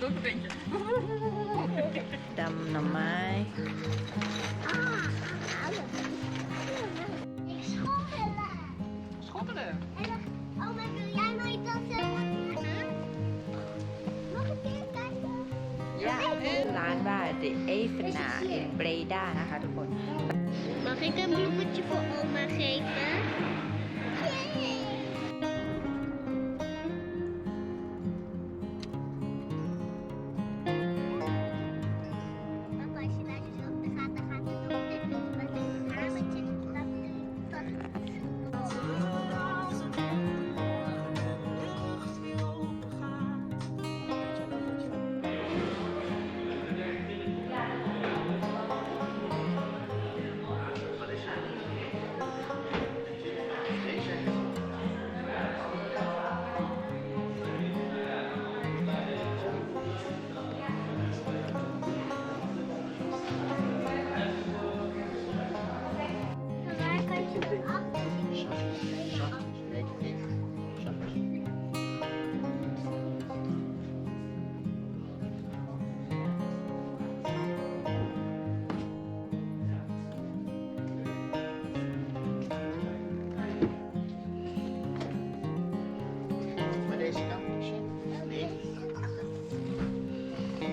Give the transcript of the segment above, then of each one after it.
dat ook een beetje. ดำหน่อไม้ Ah, ik schommelen. Schommelen. En dan, oh, maar wil jij nooit dat zeggen? Mag ik weer kijken? ย่าร้านว่า The Evenaar in Breda นะคะทุกคน Mag ik een bloemetje voor oma geven?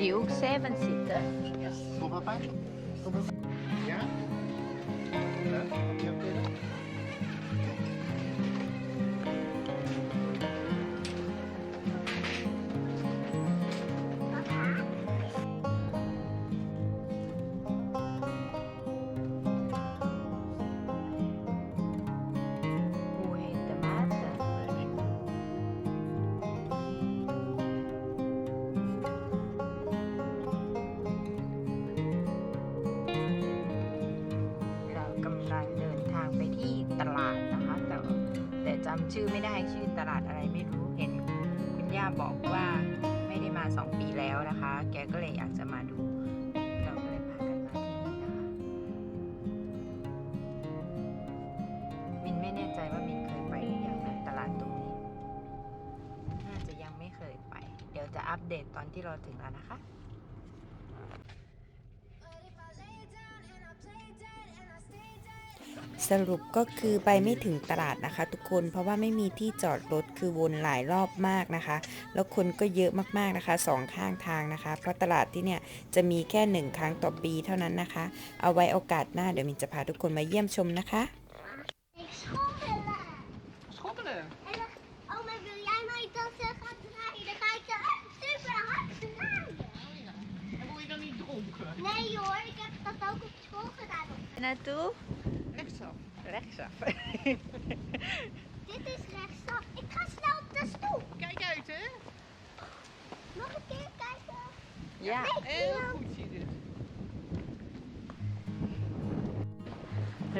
ดิวเซเว่นสิต Voor papa? Voor papa? Ja? Ja? จำชื่อไม่ได้ชื่อตลาดอะไรไม่รู้เห็นคุณย่าบอกว่าไม่ได้มาสองปีแล้วนะคะ แกก็เลยอยากจะมาดูเราก็เลยพากันมาที่นี่นะคะมินไม่แน่ใจว่ามินเคยไปหรือยังนะตลาดตรงนี้ น่าจะยังไม่เคยไป เดี๋ยวจะอัปเดตตอนที่เราถึงแล้วนะคะ สรุปก็คือไปไม่ถึงตลาดนะคะ ทุกคนเพราะว่าไม่มีที่จอดรถคือวนหลายรอบมากนะคะ แล้วคนก็เยอะมากๆนะคะสองข้างทางนะคะ เพราะตลาดที่เนี่ยจะมีแค่หนึ่งครั้งต่อปีเท่านั้นนะคะ เอาไว้โอกาสหน้าเดี๋ยวมินจะพาทุกคนมาเยี่ยมชมนะคะ Ik schommelen. Schommelen. En dan, oh, maar wil jij nooit dat ze gaat draaien? Dan ga ik ze super hard draaien. Oh ja. En word je dan niet dronken? Nee hoor, ik heb dat ook op school gedaan. naartoe Rechtsaf. rechtsaf Dit is rechtsaf. Ik ga snel op de stoel. Kijk uit, hè? Mag ik even kijken? ย่า Heel goed zie je dit.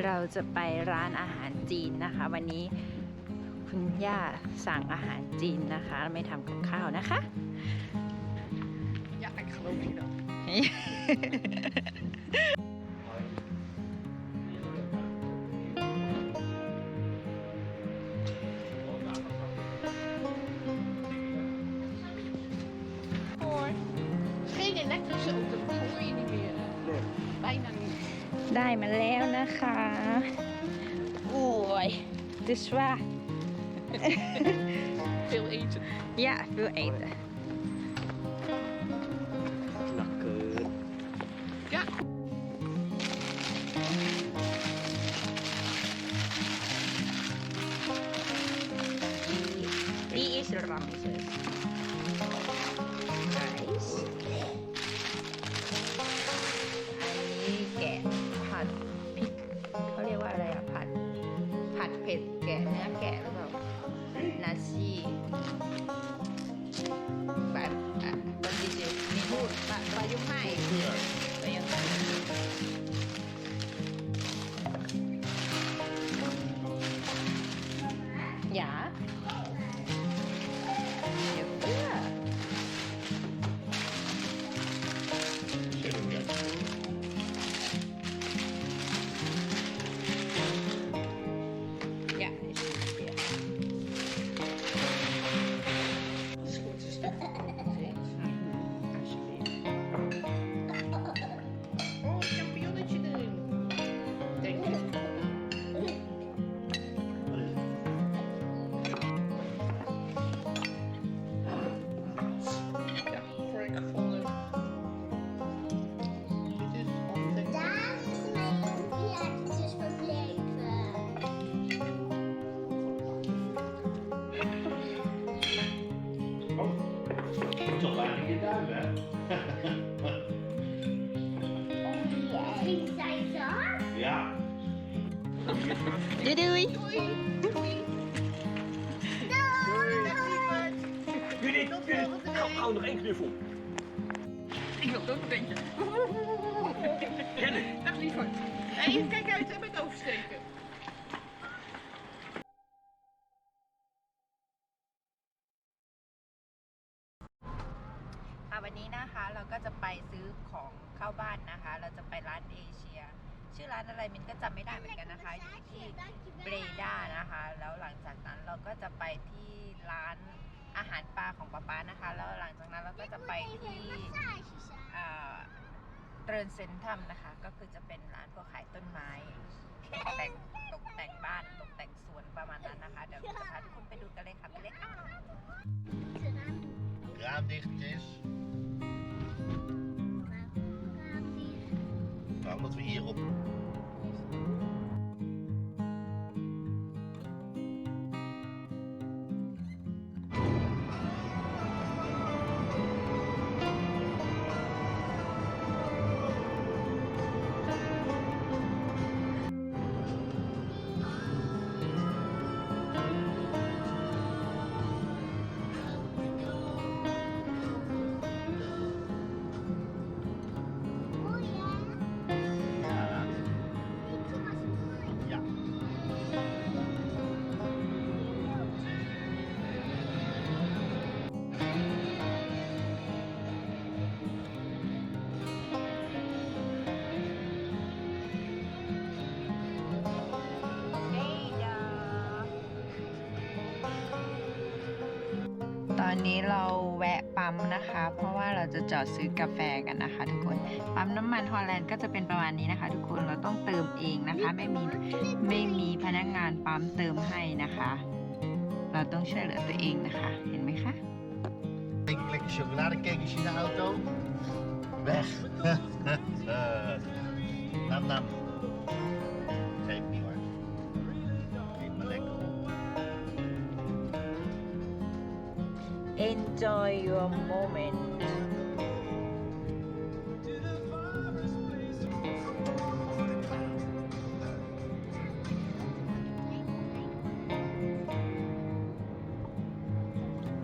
เราจะไปร้านอาหารจีนนะคะ วันนี้คุณย่าสั่งอาหารจีนนะคะ ไม่ทำกับข้าวนะคะ Ja, ik geloof je dan. ได้มาแล้วนะคะ โอ้ยดิสว่า Veel eten. ย่าดูเอง Lekker. Ja. ดีอิส doei doei. Doei. Doei. Judith, Judith, gauw, nog één knuffel. Ik wil ook een beetje. Rennen. Dag lieverd. Hey, even kijken uit met oversteken. ชื่อร้านอะไรมินก็จำไม่ได้เหมือนกันนะคะอยู่ที่เบรด้านะคะ แล้วหลังจากนั้นเราก็จะไปที่ร้านอาหารปลาของป๊าป๊านะคะ แล้วหลังจากนั้นเราก็จะไปที่เอ่อเตรนเซนทัมนะคะ ก็คือจะเป็นร้านพวกขายต้นไม้ตกแต่งตกแต่งบ้านตกแต่งสวนประมาณนั้นนะคะ เดี๋ยวจะพาทุกคนไปดูกันเลยค่ะไปเลยค่ะ Raam dicht is. wat we hier op อนนี้เราแวะปั๊มนะคะ เพราะว่าเราจะจอดซื้อกาแฟกันนะคะ ทุกคน ปั๊มน้ำมันฮอลแลนด์ก็จะเป็นประมาณนี้นะคะ ทุกคน เราต้องเติมเองนะคะ ไม่มีไม่มีพนักงานปั๊มเติมให้นะคะ เราต้องช่วยเหลือตัวเองนะคะ เห็นไหมคะ Denk ik lekker chocoladecakes in de auto. Weg. nam nam. Enjoy your moment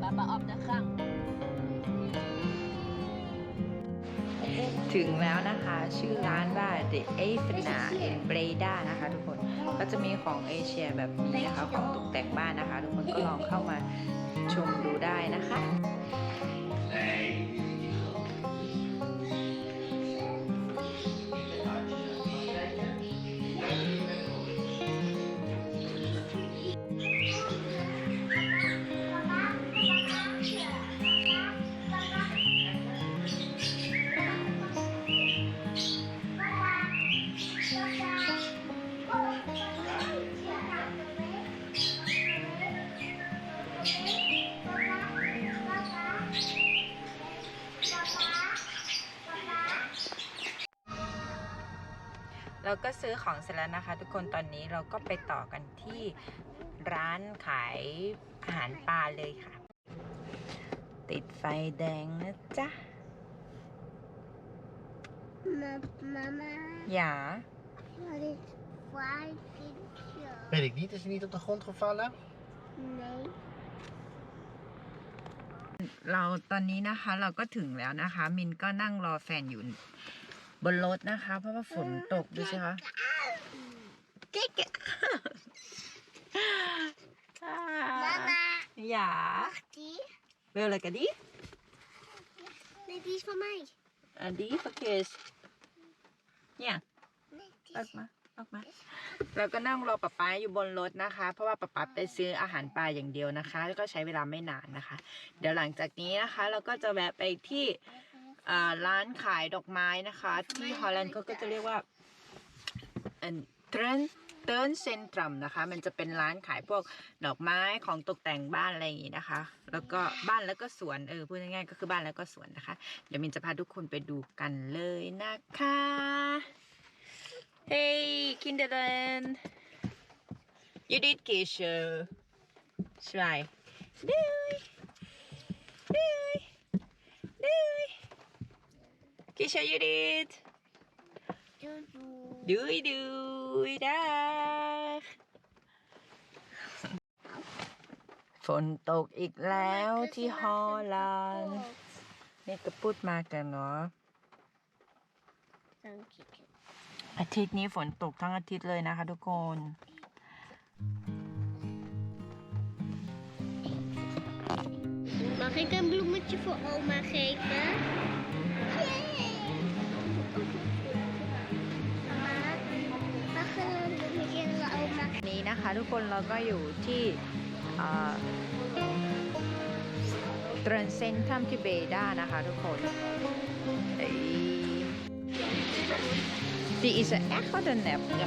บาบาออฟเดอะคังถึงแล้วนะคะ ชื่อร้านว่า The a f n a in Breda นะคะทุกคน ก็จะมีของเอเชียแบบนี้นะคะ ของตกแต่งบ้านนะคะ ทุกคนก็ลองเข้ามาชมดูได้นะคะ เราก็ซื้อของเสร็จแล้วนะคะ ทุกคนตอนนี้เราก็ไปต่อกันที่ร้านขายอาหารปลาเลยค่ะ ติดไฟแดงนะจ๊ะ Mama, อย่า wat is white picture? Weet ik niet. Is hij niet op de grond gevallen? Nee. เราตอนนี้นะคะเราก็ถึงแล้วนะคะ มินก็นั่งรอแฟนอยู่ บนรถนะคะ เพราะว่าฝนตกดูสิคะเก๊ก Mama, อย่า wacht die? เวลอะไรกันดิ Nee, die is van mij. อันดีฟเคสเนี่ย Nee, die ออกมาออกมาเราก็นั่งรอป๊าป๊าอยู่บนรถนะคะ เพราะว่าป๊าป๊าไปซื้ออาหารปลาอย่างเดียวนะคะ แล้วก็ใช้เวลาไม่นานนะคะ เดี๋ยวหลังจากนี้นะคะ เราก็จะแวะไปที่ ร้านขายดอกไม้นะคะ ที่ฮอลแลนด์ก็จะเรียกว่าเทรนเติร์นเซนทรัมนะคะ มันจะเป็นร้านขายพวกดอกไม้ของตกแต่งบ้านอะไรอย่างงี้นะคะ แล้วก็บ้านแล้วก็สวนเออพูดง่ายๆก็คือบ้านแล้วก็สวนนะคะ เดี๋ยวมินจะพาทุกคนไปดูกันเลยนะคะ Hey, kinderen. Judith Kische. Zwaai. Doei. Doei. Doei. Kische Judith. doe doe. Doei doei. Dag. ฝนตกอีกแล้วที่ฮอลแลนด์นี่ก็พูดมากันเนาะ Dank je. อาทิตย์นี้ฝนตกทั้งอาทิตย์เลยนะคะทุกคน Mag ik een bloemetje voor oma geven? นะคะ ทุกคนเราก็อยู่ที่ตรนเซนทัมที่เบด้านะคะทุกคนเอ้ย Die is er echt wat een nep. Ja.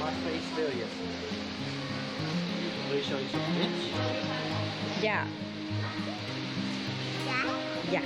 Wat feest wil je? Wil je zoiets als dit? Ja. Ja? Ja.